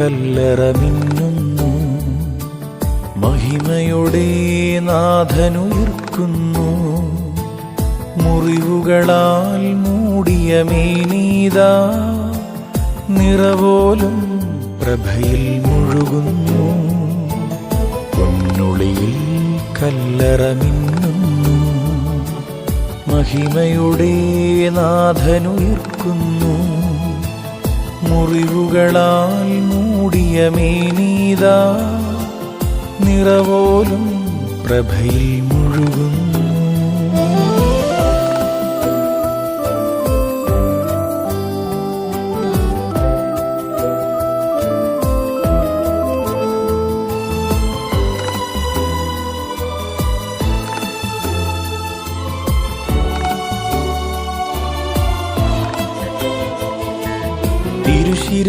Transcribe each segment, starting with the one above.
കല്ലറ മിന്നുന്നു മഹിമയുടെ നാഥനുയർക്കുന്നു. മുറിവുകളാൽ മൂടിയ മേനീതാ നിറവോലും പ്രഭയിൽ മുഴുകുന്നു. പൊന്നുളിയിൽ കല്ലറ മിന്നുന്നു മഹിമയുടെ നാഥനുയർക്കുന്നു. മുറിവുകളാൽ മൂടിയ മേനീതാ നിറവോലും പ്രഭയിൽ മുഴുകുന്നു.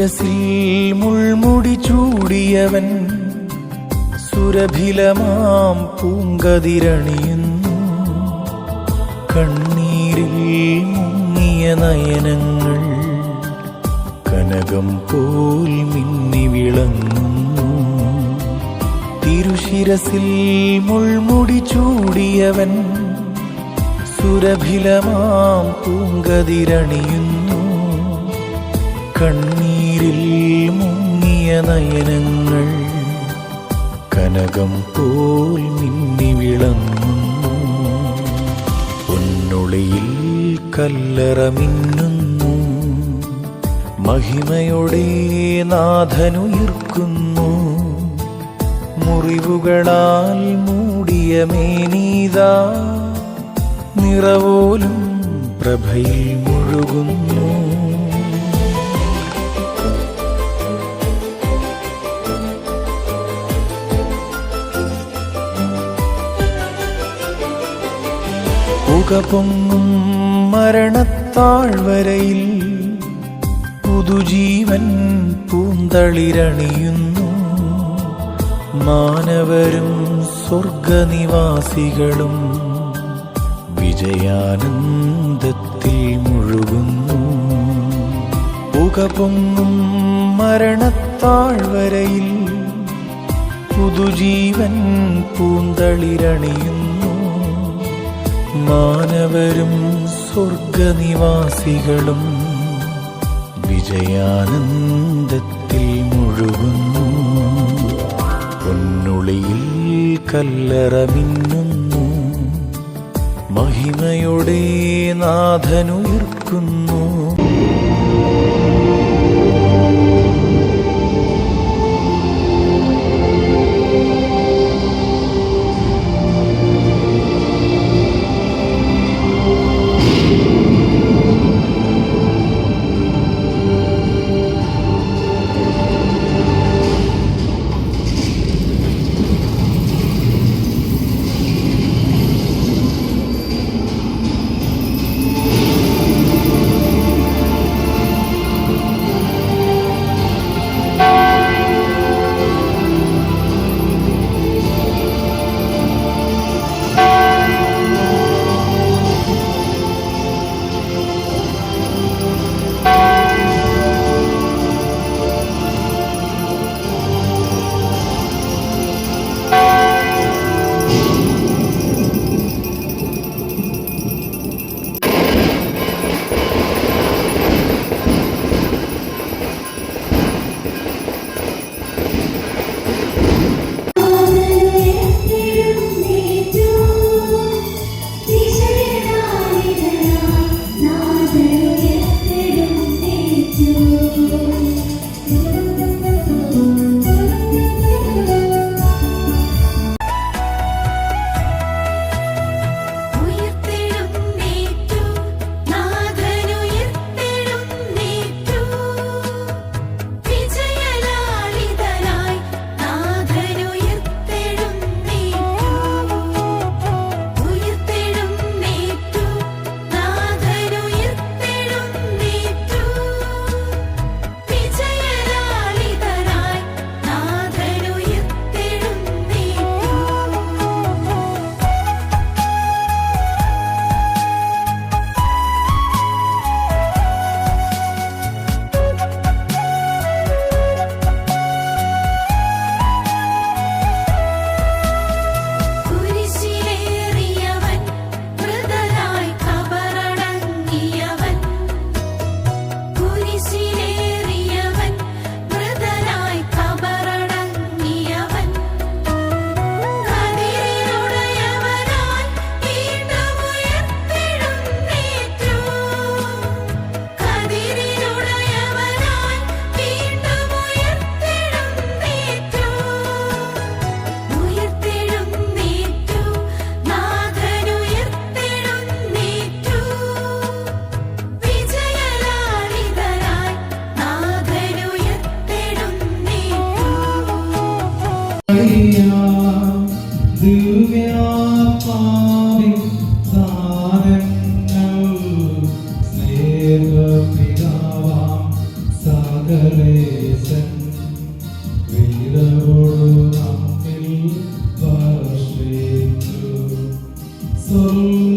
തിരുശിരസിൽ മുൾമുടി ചൂടിയവൻ സുരഭിലമാം പൂങ്കതിരണിയുന്നു. കണ്ണീരിൽ മുങ്ങിയ നയനങ്ങൾ കനകം പോൽ മിന്നി വിളങ്ങുന്നു. തിരുശിരസിൽ മുൾമുടി ചൂടിയവൻ സുരഭിലമാം പൂങ്കതിരണിയുന്നു. കണ്ണീരിൽ മുങ്ങിയ നയനങ്ങൾ കനകം പോൽ മിന്നി വിളങ്ങുന്നു പൊന്നുളിയിൽ കല്ലറ മിന്നുന്നു മഹിമയുടെ നാഥനുയർക്കുന്നു. മുറിവുകളാൽ മൂടിയ മേനീതാ നിറവോലും പ്രഭയിൽ മുഴുകുന്നു. പുകപൊങ്ങും മരണത്താഴ്വരയിൽ പുതുജീവൻ പൂന്തളിരണിയുന്നു. മാനവരും സ്വർഗനിവാസികളും വിജയാനന്ദത്തിൽ മുഴുകുന്നു. പുക പൊങ്ങും മരണത്താഴ്വരയിൽ പുതുജീവൻ പൂന്തളിരണിയുന്നു. മാനവരും സ്വർഗനിവാസികളും വിജയാനന്ദത്തിൽ മുഴുകുന്നു. പൊന്നുളിയിൽ കല്ലറ മിന്നുന്നു മഹിമയുടെ നാഥനുയർക്കുന്നു.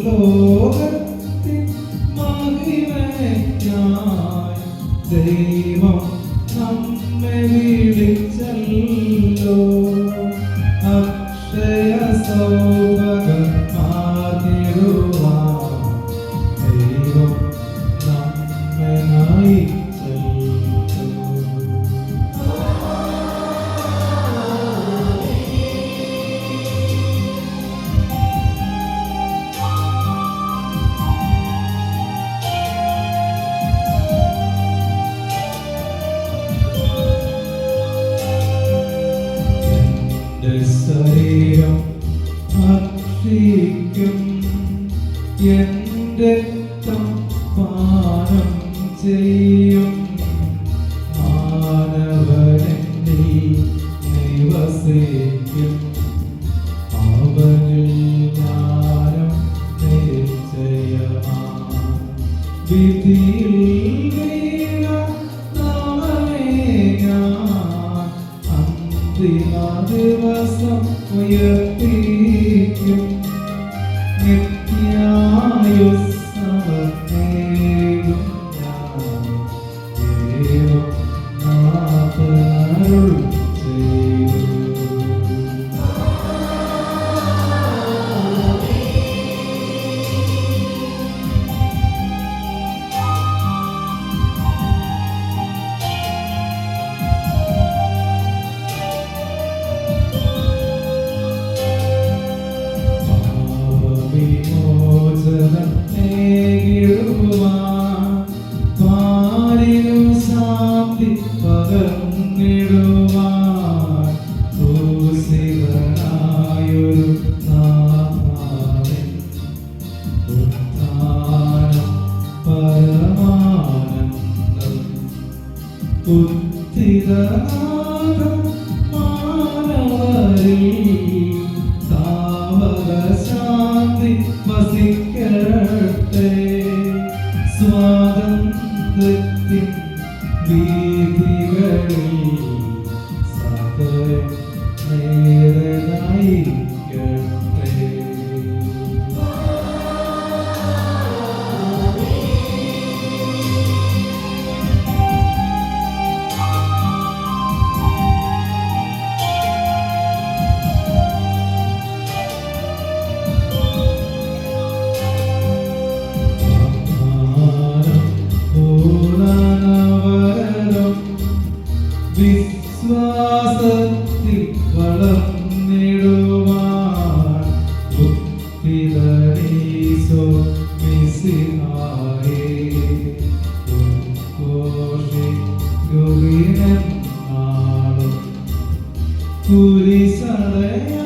ലോകത്തിൽ മഹിമയ്ക്കായി ദൈവം നമ്മെ വിളിക്കും നിന്റെ ചെയ്യും. മാനവനെ ദിവസം ഉയർത്തിക്കും നിത്യായുസ് Deus. കുരിശടയാ